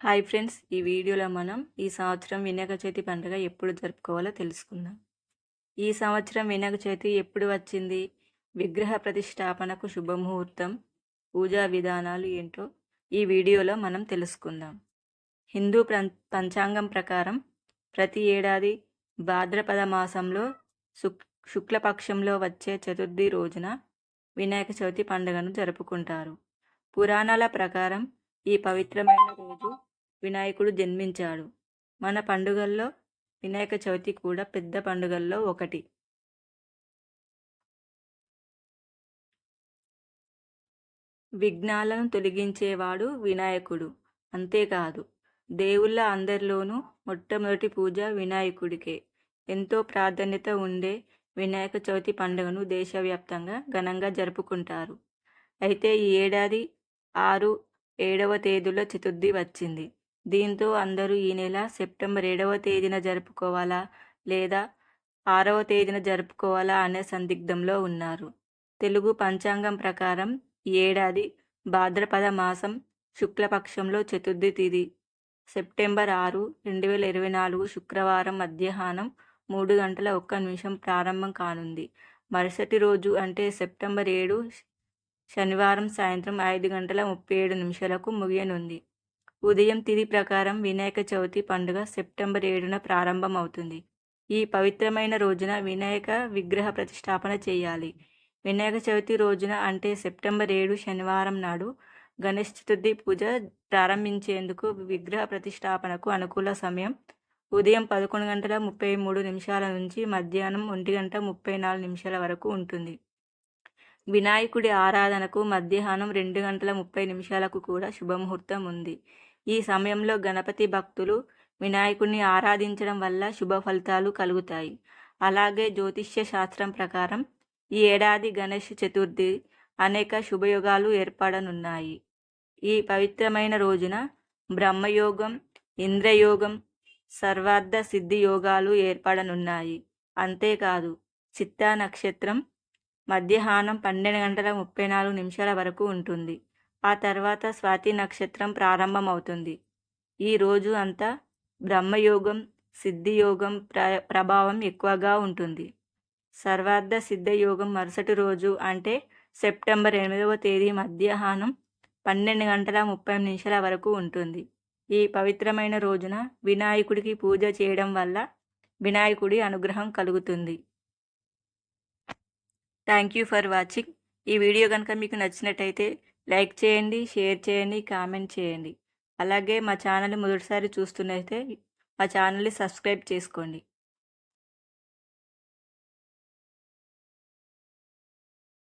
Hi friends ఈ వీడియోలో మనం ఈ సంవత్సరం వినాయక చవితి పండుగ ఎప్పుడు జరుపుకోవాలో తెలుసుకుందాం. ఈ సంవత్సరం వినాయక చవితి ఎప్పుడు వచ్చింది? విగ్రహ ప్రతిష్టాపనకు శుభముహూర్తం పూజా విధానాలు ఏంటో ఈ వీడియోలో మనం తెలుసుకుందాం. హిందూ పంచాంగం ప్రకారం ప్రతి ఏడాది భాద్రపద మాసంలో శుక్ శుక్లపక్షంలో వచ్చే చతుర్థి రోజున వినాయక చవితి పండుగను జరుపుకుంటారు. పురాణాల ప్రకారం ఈ పవిత్రమైన రోజు వినాయకుడు జన్మించాడు. మన పండుగల్లో వినాయక చవితి కూడా పెద్ద పండుగల్లో ఒకటి. విఘ్నాలను తొలగించేవాడు వినాయకుడు. అంతేకాదు దేవుళ్ళ అందరిలోనూ మొట్టమొదటి పూజ వినాయకుడికే. ఎంతో ప్రాధాన్యత ఉండే వినాయక చవితి పండుగను దేశవ్యాప్తంగా ఘనంగా జరుపుకుంటారు. అయితే ఈ ఏడాది ఆరు ఏడవ తేదీలో చతుర్థి వచ్చింది. దీంతో అందరూ ఈ నెల సెప్టెంబర్ ఏడవ తేదీన జరుపుకోవాలా లేదా ఆరవ తేదీన జరుపుకోవాలా అనే సందిగ్ధంలో ఉన్నారు. తెలుగు పంచాంగం ప్రకారం ఈ ఏడాది భాద్రపద మాసం శుక్లపక్షంలో చతుర్థి తిథి సెప్టెంబర్ ఆరు రెండు వేల ఇరవై నాలుగు శుక్రవారం మధ్యాహ్నం మూడు గంటల ఒక్క నిమిషం ప్రారంభం కానుంది. మరుసటి రోజు అంటే సెప్టెంబర్ ఏడు శనివారం సాయంత్రం ఐదు గంటల ముప్పై ఏడు నిమిషాలకు ముగియనుంది. ఉదయం తిథి ప్రకారం వినాయక చవితి పండుగ సెప్టెంబర్ ఏడున ప్రారంభమవుతుంది. ఈ పవిత్రమైన రోజున వినాయక విగ్రహ ప్రతిష్టాపన చేయాలి. వినాయక చవితి రోజున అంటే సెప్టెంబర్ ఏడు శనివారం నాడు గణేష్ చతుర్థి పూజ ప్రారంభించేందుకు విగ్రహ ప్రతిష్టాపనకు అనుకూల సమయం ఉదయం పదకొండు గంటల ముప్పై మూడు నిమిషాల నుంచి మధ్యాహ్నం ఒంటి గంట ముప్పై నాలుగు నిమిషాల వరకు ఉంటుంది. వినాయకుడి ఆరాధనకు మధ్యాహ్నం రెండు గంటల ముప్పై నిమిషాలకు కూడా శుభముహూర్తం ఉంది. ఈ సమయంలో గణపతి భక్తులు వినాయకుడిని ఆరాధించడం వల్ల శుభ ఫలితాలు కలుగుతాయి. అలాగే జ్యోతిష్య శాస్త్రం ప్రకారం ఈ ఏడాది గణేష్ చతుర్థి అనేక శుభయోగాలు ఏర్పడనున్నాయి. ఈ పవిత్రమైన రోజున బ్రహ్మయోగం ఇంద్రయోగం సర్వార్థ సిద్ధి యోగాలు ఏర్పడనున్నాయి. అంతేకాదు చిత్తా నక్షత్రం మధ్యాహ్నం పన్నెండు గంటల ముప్పై నాలుగు నిమిషాల వరకు ఉంటుంది. ఆ తర్వాత స్వాతి నక్షత్రం ప్రారంభమవుతుంది. ఈ రోజు అంతా బ్రహ్మయోగం సిద్ధియోగం ప్ర ప్రభావం ఎక్కువగా ఉంటుంది. సర్వార్థ సిద్ధయోగం మరుసటి రోజు అంటే సెప్టెంబర్ ఎనిమిదవ తేదీ మధ్యాహ్నం పన్నెండు గంటల ముప్పై నిమిషాల వరకు ఉంటుంది. ఈ పవిత్రమైన రోజున వినాయకుడికి పూజ చేయడం వల్ల వినాయకుడి అనుగ్రహం కలుగుతుంది. Thank you for watching. ఈ వీడియో కనుక మీకు నచ్చినట్టయితే లైక్ చేయండి షేర్ చేయండి కామెంట్ చేయండి. అలాగే మా ఛానల్ మొదటిసారి చూస్తున్నైతే మా ఛానల్ని సబ్స్క్రైబ్ చేసుకోండి.